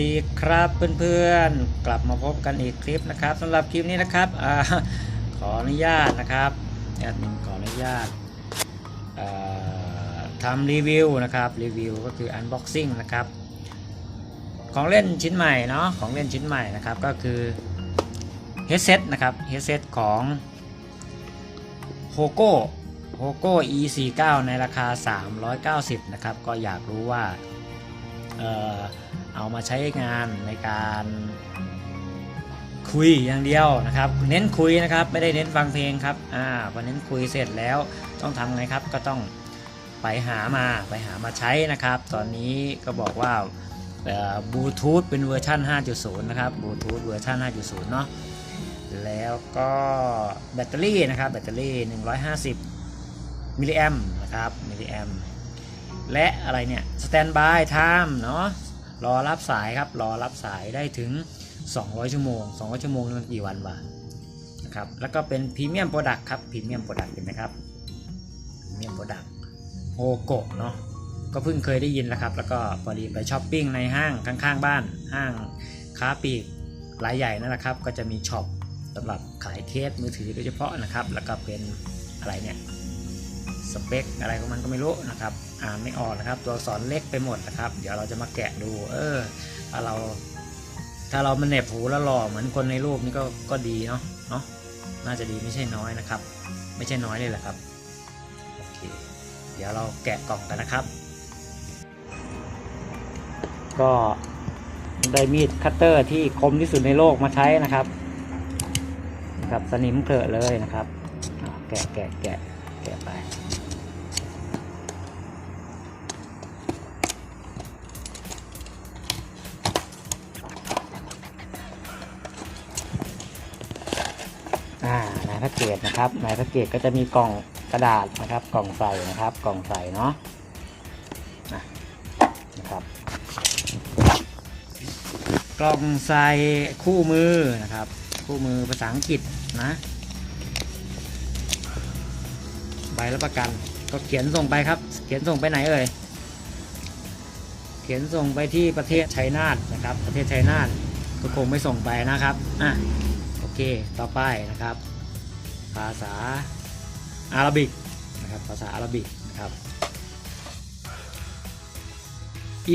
ดีครับเพื่อนๆ กลับมาพบกันอีกคลิปนะครับสำหรับคลิปนี้นะครับอขออนุญาตนะครับแอดมินขออนุญาตอ่าทำรีวิวนะครับรีวิวก็คือ unboxing นะครับของเล่นชิ้นใหม่เนาะของเล่นชิ้นใหม่นะครับก็คือ headset นะครับ headset ของ h o g o h o g o E49 ในราคา 390 นะครับ ก็อยากรู้ว่า เอามาใช้งานในการคุยอย่างเดียวนะครับ เน้นคุยนะครับไม่ได้เน้นฟังเพลงครับอ่าพอเน้นคุยเสร็จแล้วต้องทำไงครับก็ต้องไปหามาไปหามาใช้นะครับ ตอนนี้ก็บอกว่าบลูทูธเป็นเวอร์ชัน5.0 นะครับบลูทูธเวอร์ชัน5.0 เนาะแล้วก็แบตเตอรี่นะครับแบตเตอรี่ 150 มิลลิแอมนะครับมิลลิแอม และอะไรเนี่ยสแตนบายไทม์เนาะรอรับสายครับรอรับสายได้ถึง 200 ชั่วโมง 200 ชั่วโมงนี่มันกี่วันวะนะครับแล้วก็เป็นพรีเมียมโปรดักต์ครับพรีเมียมโปรดักต์เห็นไหมครับพรีเมียมโปรดักต์โฮโกะเนาะก็เพิ่งเคยได้ยินแล้วครับ แล้วก็พอดีไปช้อปปิ้งในห้างข้างๆบ้าน ห้างค้าปลีกรายใหญ่นั่นแหละครับ ก็จะมีช็อปสำหรับขายเคสมือถือโดยเฉพาะนะครับ แล้วก็เป็นอะไรเนี่ย สเปคอะไรของมันก็ไม่รู้นะครับ อ่านไม่ออกนะครับ ตัวอักษรเล็กไปหมดนะครับ เดี๋ยวเราจะมาแกะดู เออถ้าเรา ถ้าเรามันเหน็บหูแล้วหล่อเหมือนคนในรูปนี่ก็ก็ดีเนาะเนาะน่าจะดีไม่ใช่น้อยนะครับ ไม่ใช่น้อยเลยแหละครับโอเคเดี๋ยวเราแกะกล่องกันนะครับ ก็ได้มีดคัตเตอร์ที่คมที่สุดในโลกมาใช้นะครับนะครับสนิมเกลอะเลยนะครับแกะแกะแกะแกะไป พ็กเกจนะครับในแพ็กเกจก็จะมีกล่องกระดาษนะครับ กล่องใส่นะครับ กล่องใส่เนาะนะครับ กล่องใส่คู่มือนะครับ คู่มือภาษาอังกฤษนะ ใบรับประกันก็เขียนส่งไปครับ เขียนส่งไปไหนเอ่ยเขียนส่งไปที่ประเทศชัยนาทนะครับ ประเทศชัยนาทก็คงไม่ส่งไปนะครับ อะ โอเค ต่อไปนะครับ ภาษาอาหรับิกนะครับภาษาอาหรับิกนะครับ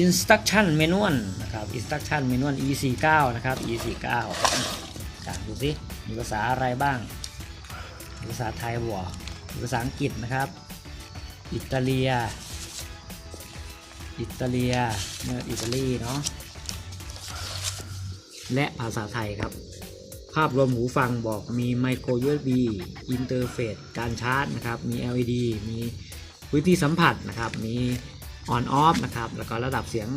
instruction manual นะครับ instruction manual e49 นะครับ e49 อ่านดูสิมีภาษาอะไรบ้าง ภาษาไทยบวกภาษาอังกฤษนะครับ อิตาเลีย อิตาเลียเมื่ออิตาลีเนาะและภาษาไทยครับาพรวมหูฟังบอกมีไมโคร USB อินเทอร์เฟซการชาร์จนะครับ มี LED มีวิธีสัมผัสนะครับ มีออนออฟนะครับ แล้วก็ระดับเสียง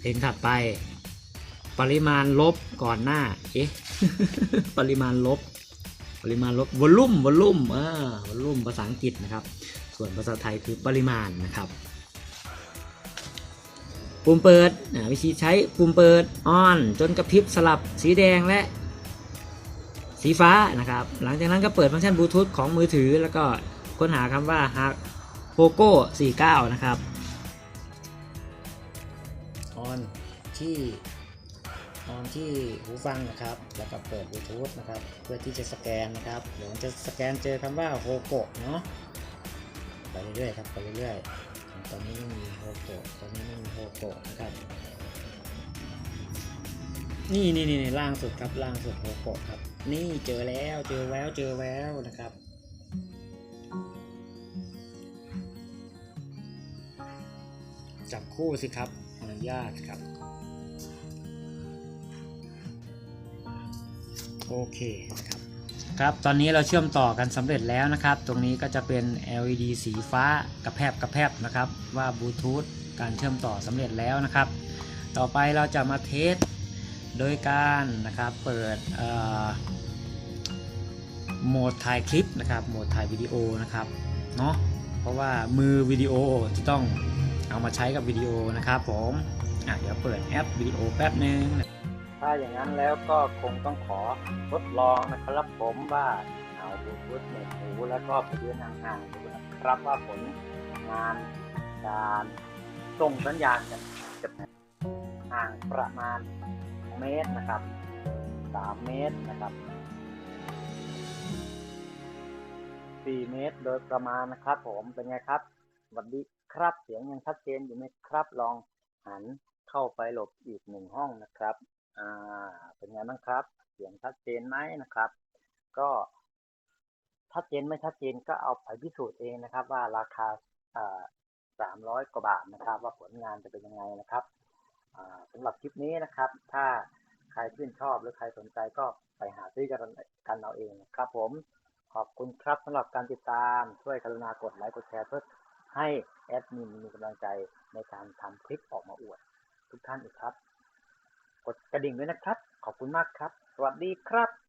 เพลงถัดไป ปริมาณลบก่อนหน้า เอ๊ะ ปริมาณลบ ปริมาณลบวอลลุ่มวอลลุ่มเออวอลลุ่มภาษาอังกฤษนะครับ ส่วนภาษาไทยคือปริมาณนะครับ ปุ่มเปิดวิธีใช้ปุ่มเปิดออนจนกระพริบสลับสีแดงและ สีฟ้านะครับ หลังจากนั้นก็เปิดฟังก์ชันบลูทูธของมือถือ แล้วก็ค้นหาคำว่าฮักโ o โก้49 นะครับ ออนที่ออนที่หูฟังนะครับ แล้วก็เปิดบลูทูธนะครับ เพื่อที่จะสแกนนะครับเดี๋ยวมันจะสแกนเจอคำว่าโฮโกเนาะ ไปเรื่อยๆครับ ไปเรื่อยๆ ตอนนี้ไม่มีโฮโกตอนนี้ไม่มีโฮโกนะครับ นี่นี่นี่ล่างสุดครับล่างสุดโฮโกะครับ นี่เจอแล้วเจอแววเจอแววนะครับจับคู่สิครับอนุญาตครับ โอเคนะครับครับตอนนี้เราเชื่อมต่อกันสำเร็จแล้วนะครับ ตรงนี้ก็จะเป็น LED สีฟ้ากระแพบกระแพบนะครับ ว่าบลูทูธการเชื่อมต่อสำเร็จแล้วนะครับ ต่อไปเราจะมาเทส โดยการนะครับเปิดโหมดถ่ายคลิปนะครับโหมดถ่ายวิดีโอนะครับเนาะเพราะว่ามือวิดีโอจะต้องเอามาใช้กับวิดีโอนะครับผมอะเดี๋ยวเปิดแอปวิดีโอแป๊บนึงถ้าอย่างนั้นแล้วก็คงต้องขอทดลองนะครับผมว่าเอาบลูทูธเน็ตหูแล้วก็ไปยืนห่างๆดูนะครับว่าผลงานการส่งสัญญาณจะห่างประมาณ เมตรนะครับสามเมตรนะครับสี่เมตรโดยประมาณนะครับ ผมเป็นไงครับสวัสดีครับเสียงยังชัดเจนอยู่ไหมครับ ลองหันเข้าไปหลบอีกหนึ่งห้องนะครับอ่าเป็นไงบ้างครับ เสียงชัดเจนไหมนะครับ ก็ชัดเจนไม่ชัดเจนก็เอาไปพิสูจน์เองนะครับ ว่าราคาสามร้อยกว่าบาทนะครับ ว่าผลงานจะเป็นยังไงนะครับ สำหรับคลิปนี้นะครับ ถ้าใครชื่นชอบหรือใครสนใจก็ไปหาซื้อกันกันเอาเองครับผมขอบคุณครับสำหรับการติดตามช่วยกรุณากดไลค์กดแชร์เพื่อให้แอดมินมีกำลังใจในการทำคลิปออกมาอวด ทุกท่านอีกครับ กดกระดิ่งด้วยนะครับ ขอบคุณมากครับ สวัสดีครับ